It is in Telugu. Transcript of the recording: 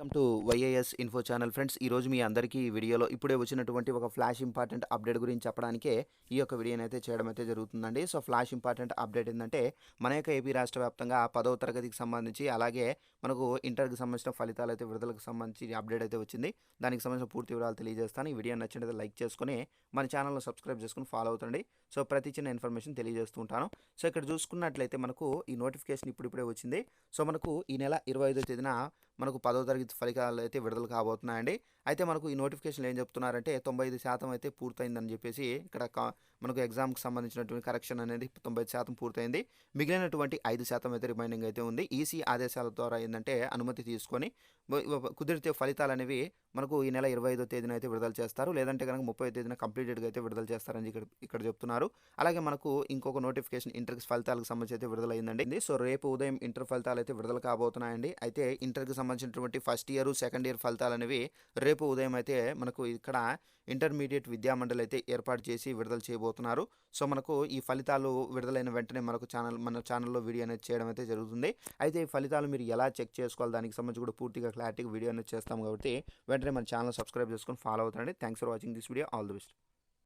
Welcome to YAS info channel friends ఈరోజు మీ అందరికీ ఈ వీడియోలో ఇప్పుడే వచ్చినటువంటి ఒక ఫ్లాష్ ఇంపార్టెంట్ అప్డేట్ గురించి చెప్పడానికే ఈ యొక్క వీడియోని అయితే చేయడం అయితే జరుగుతుందండి. సో ఫ్లాష్ ఇంపార్టెంట్ అప్డేట్ ఏంటంటే మన యొక్క ఏపీ రాష్ట్ర వ్యాప్తంగా పదవ తరగతికి సంబంధించి అలాగే మనకు ఇంటర్కి సంబంధించిన ఫలితాలు అయితే విడుదలకు సంబంధించి అప్డేట్ అయితే వచ్చింది. దానికి సంబంధించిన పూర్తి వివరాలు తెలియజేస్తాను. ఈ వీడియో నచ్చినట్లయితే లైక్ చేసుకుని మన ఛానల్ని సబ్స్క్రైబ్ చేసుకుని ఫాలో అవుతండి సో ప్రతి చిన్న ఇన్ఫర్మేషన్ తెలియజేస్తూ ఉంటాను. సో ఇక్కడ చూసుకున్నట్లయితే మనకు ఈ నోటిఫికేషన్ ఇప్పుడిప్పుడే వచ్చింది. సో మనకు ఈ నెల ఇరవై ఐదో తేదీన మనకు పదో తరగతి ఫలితాలు అయితే విడుదల కాబోతున్నాయండి. అయితే మనకు ఈ నోటిఫికేషన్ ఏం చెప్తున్నారంటే తొంభై ఐదు శాతం అయితే పూర్తయిందని చెప్పేసి ఇక్కడ మనకు ఎగ్జామ్కి సంబంధించినటువంటి కరెక్షన్ అనేది తొంభై ఐదు శాతం పూర్తయింది. మిగిలినటువంటి ఐదు శాతం అయితే రిమైనింగ్ అయితే ఉంది. ఈసీ ఆదేశాల ద్వారా ఏంటంటే అనుమతి తీసుకొని కుదిరితే ఫలితాలు అనేవి మనకు ఈ నెల ఇరవై ఐదో తేదీన అయితే విడుదల చేస్తారు. లేదంటే కనుక ముప్పై తేదీన కంప్లీటెడ్గా అయితే విడుదల చేస్తారని ఇక్కడ ఇక్కడ చెప్తున్నారు. అలాగే మనకు ఇంకొక నోటిఫికేషన్ ఇంటర్కి ఫలితాలకు సంబంధించి అయితే విడుదలైందండి. సో రేపు ఉదయం ఇంటర్ ఫలితాలు అయితే విడుదల కాబోతున్నాయండి. అయితే ఇంటర్కి సంబంధించినటువంటి ఫస్ట్ ఇయర్ సెకండ్ ఇయర్ ఫలితాలు అనేవి రేపు ఉదయం అయితే మనకు ఇక్కడ ఇంటర్మీడియట్ విద్యామండలి అయితే ఏర్పాటు చేసి విడుదల చేయబోతున్నారు. సో మనకు ఈ ఫలితాలు విడుదలైన వెంటనే మనకు ఛానల్ మన ఛానల్లో వీడియో అనేది చేయడం అయితే జరుగుతుంది. అయితే ఈ ఫలితాలు మీరు ఎలా చెక్ చేసుకోవాలి? దానికి సంబంధించి కూడా పూర్తిగా క్లారిటీగా వీడియో అనేది చేస్తాం కాబట్టి వెంటనే మన ఛానల్ సబ్స్క్రైబ్ చేసుకొని ఫాలో అవుతారండి. Thanks for watching this video all the best